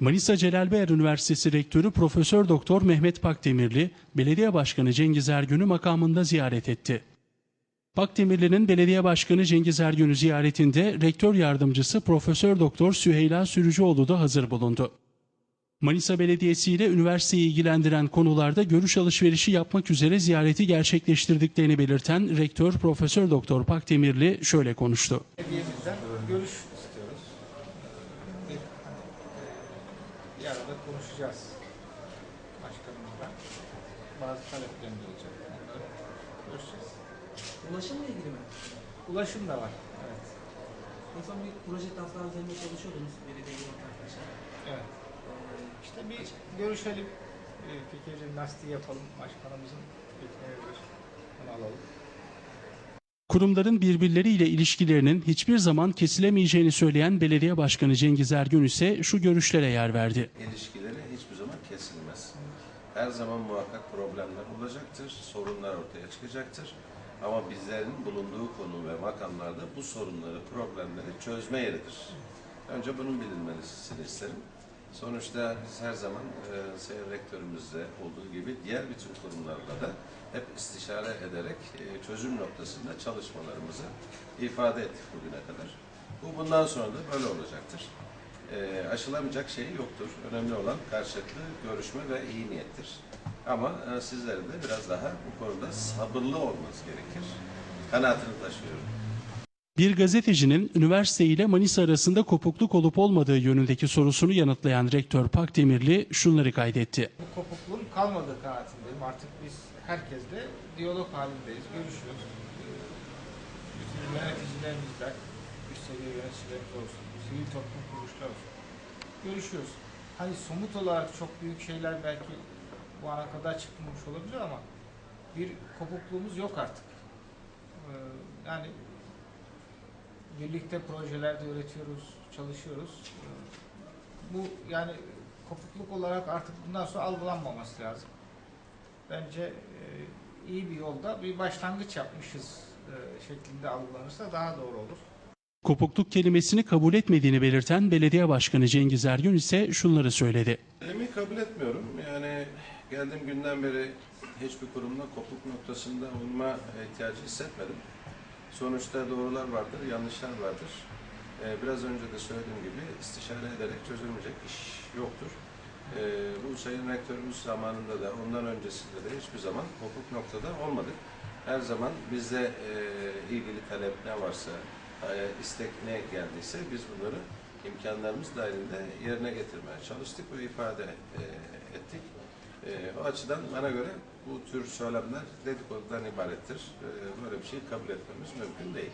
Manisa Celal Bayar Üniversitesi Rektörü Profesör Doktor Mehmet Pakdemirli, Belediye Başkanı Cengiz Ergün'ü makamında ziyaret etti. Pakdemirli'nin Belediye Başkanı Cengiz Ergün'ü ziyaretinde Rektör Yardımcısı Profesör Doktor Süheyla Sürücüoğlu da hazır bulundu. Manisa Belediyesi ile üniversiteyi ilgilendiren konularda görüş alışverişi yapmak üzere ziyareti gerçekleştirdiklerini belirten Rektör Profesör Doktor Pakdemirli şöyle konuştu. Belediyemizden görüş istiyoruz. Bir, hani, e, bir arada konuşacağız başkanımızla. Bazı taleplerimiz olacak. Onları görüşeceğiz. Ulaşımla ilgili mi? Ulaşım da var. Evet. En son bir proje taslağı üzerinde çalışıyordunuz belediye arkadaşlar. Evet. İşte bir görüşelim. E, fikir jimnastiği yapalım. Başkanımızın fikrine göre onu alalım. Kurumların birbirleriyle ilişkilerinin hiçbir zaman kesilemeyeceğini söyleyen Belediye Başkanı Cengiz Ergün ise şu görüşlere yer verdi. İlişkileri hiçbir zaman kesilmez. Her zaman muhakkak problemler olacaktır, sorunlar ortaya çıkacaktır. Ama bizlerin bulunduğu konu ve makamlarda bu sorunları, problemleri çözme yeridir. Önce bunun bilinmesini isterim. Sonuçta biz her zaman e, Sayın Rektörümüzle olduğu gibi diğer bütün kurumlarla da hep istişare ederek e, çözüm noktasında çalışmalarımızı ifade ettik bugüne kadar. Bu bundan sonra da böyle olacaktır. E, aşılamayacak şey yoktur. Önemli olan karşılıklı görüşme ve iyi niyettir. Ama e, sizlerin de biraz daha bu konuda sabırlı olmanız gerekir. Kanaatini taşıyorum. Bir gazetecinin üniversite ile Manisa arasında kopukluk olup olmadığı yönündeki sorusunu yanıtlayan Rektör Pakdemirli şunları kaydetti. Bu kopukluğun kalmadığı kanaatindeyim. Artık biz herkesle diyalog halindeyiz, görüşüyoruz. Bütün yöneticilerimizle, üst seviye yöneticilerimiz olsun, sivil toplum kuruluşları olsun. Görüşüyoruz. Hani somut olarak çok büyük şeyler belki bu ana kadar çıkmamış olabilir ama bir kopukluğumuz yok artık. Ee, Yani birlikte projelerde üretiyoruz, çalışıyoruz. Bu yani kopukluk olarak artık bundan sonra algılanmaması lazım. Bence e, iyi bir yolda bir başlangıç yapmışız e, şeklinde algılanırsa daha doğru olur. Kopukluk kelimesini kabul etmediğini belirten Belediye Başkanı Cengiz Ergün ise şunları söyledi. Elimi kabul etmiyorum. Yani geldiğim günden beri hiçbir kurumda kopuk noktasında olma ihtiyacı hissetmedim. Sonuçta doğrular vardır, yanlışlar vardır. Ee, biraz önce de söylediğim gibi istişare ederek çözülmeyecek iş yoktur. Ee, bu Sayın Rektörümüz zamanında da ondan öncesinde de hiçbir zaman kopuk noktada olmadık. Her zaman bizde e, ilgili talep ne varsa, e, istek ne geldiyse biz bunları imkanlarımız dahilinde yerine getirmeye çalıştık ve ifade e, ettik. E, o açıdan bana göre bu tür söylemler dedikodudan ibarettir. E, böyle bir şey kabul etmemiz mümkün değil.